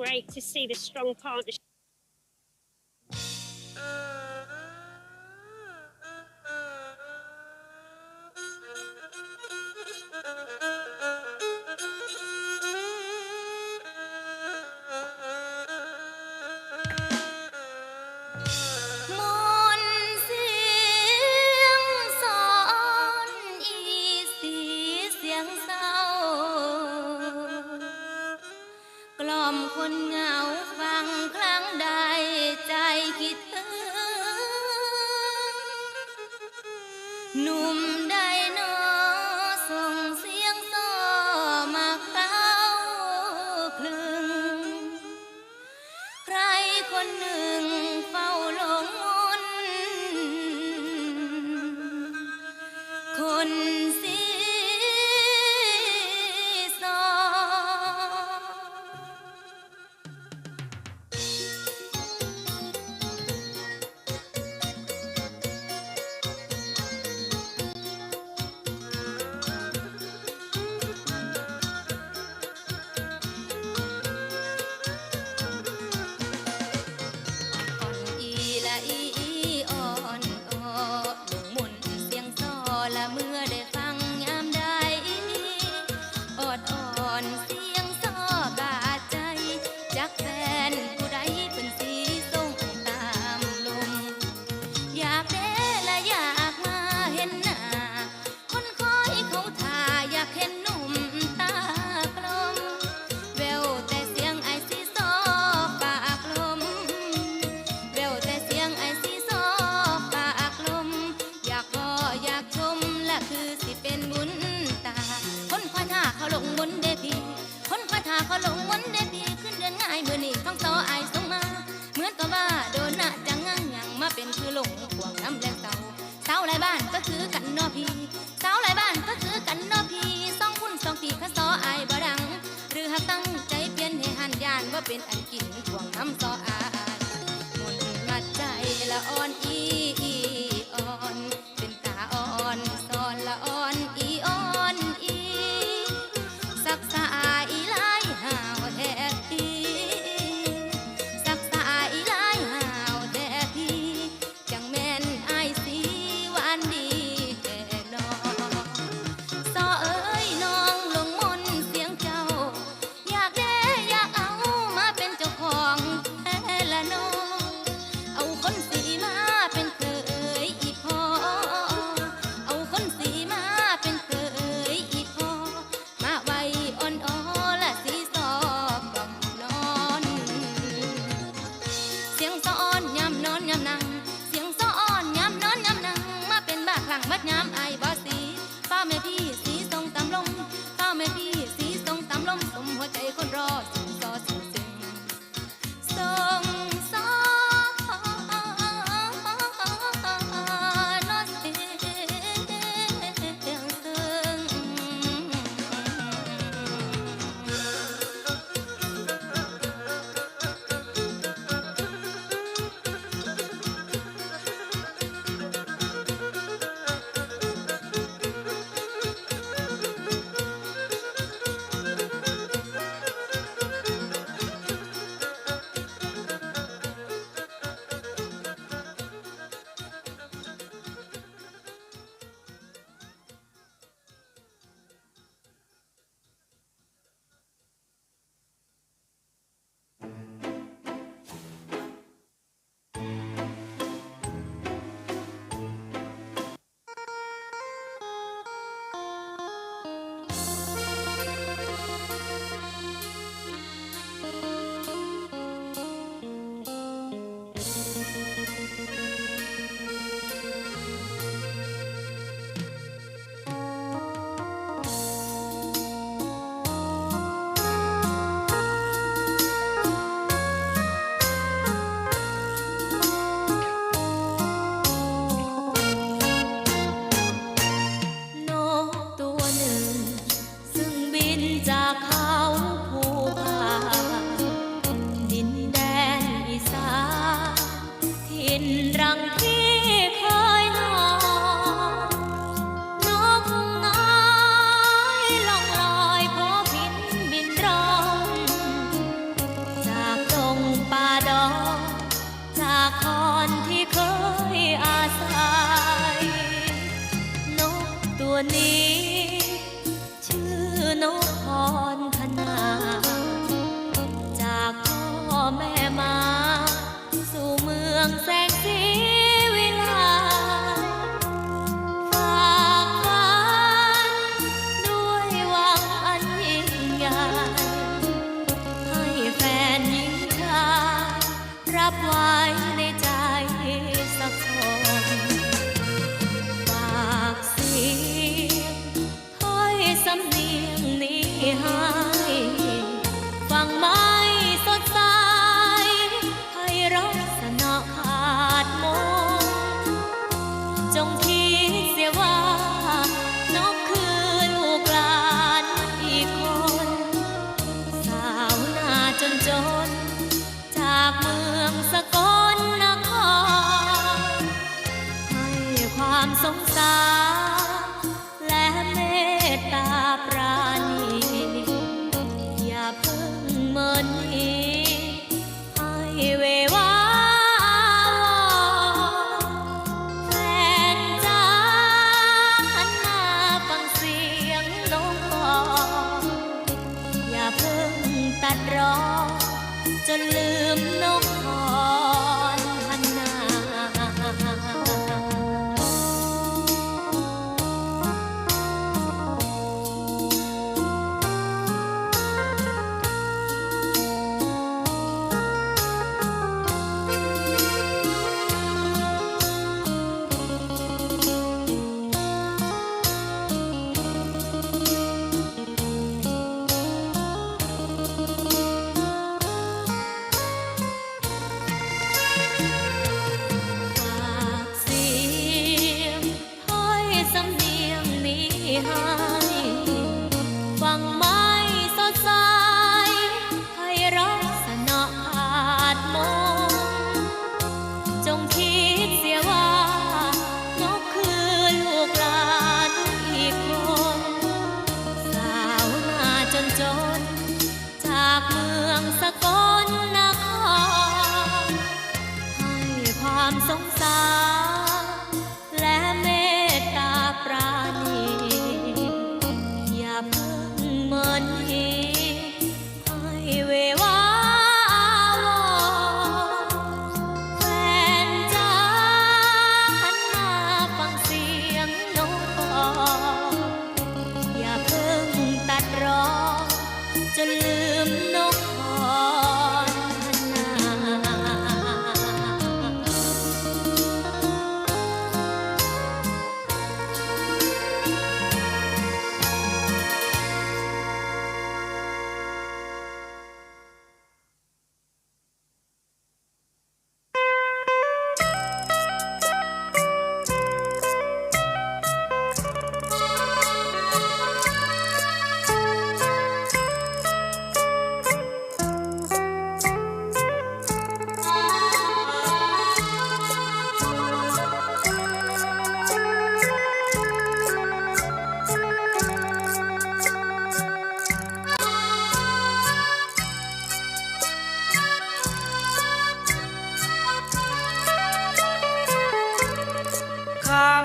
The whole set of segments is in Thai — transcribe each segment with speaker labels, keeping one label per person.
Speaker 1: great to see the strong partnership.
Speaker 2: ล่อมคนเหงาฟังครั้งใดใจคิดถึงหนุ่ม เป็นอันกินห่วงน้ำซอ
Speaker 3: ครที่เคยอาศัยนกตัวนี้ จนลืมนกพร จากเมืองส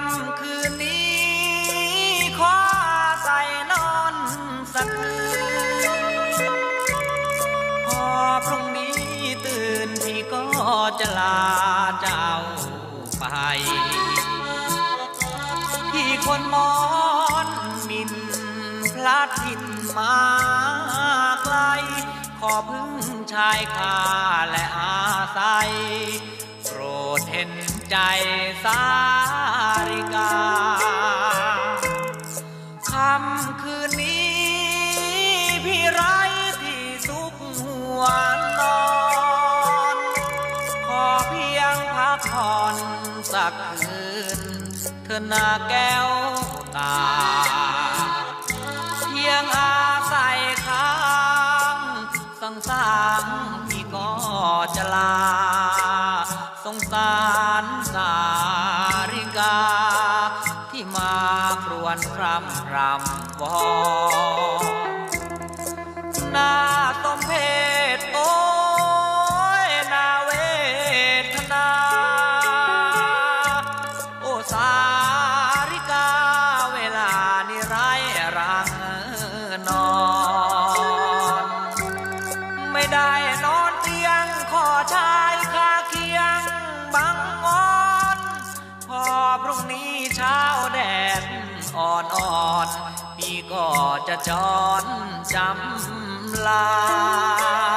Speaker 3: ำ
Speaker 4: คืนนี้ขอใส่นอนสักคืนพอพรุ่งนี้ตื่นพี่ก็จะลาเจ้าไป พี่คนมอนมินพลัดถิ่นมาไกล ขอพึ่งชายคาและอาศัยโปรดเห็นใจสา ริกาค่ำคืนนี้พี่ไรที่สุขหัวนอน ขอเพียงพักผ่อนสักคืนเธอหน้าแก้วตา เพียงอาศัยค้างสังสารพี่ก็จะลา สงสารสา กา ที่มาครวนครำรำวอนหน้าสมเพศ อนอ่อนพี่ก็จะจอนจำลา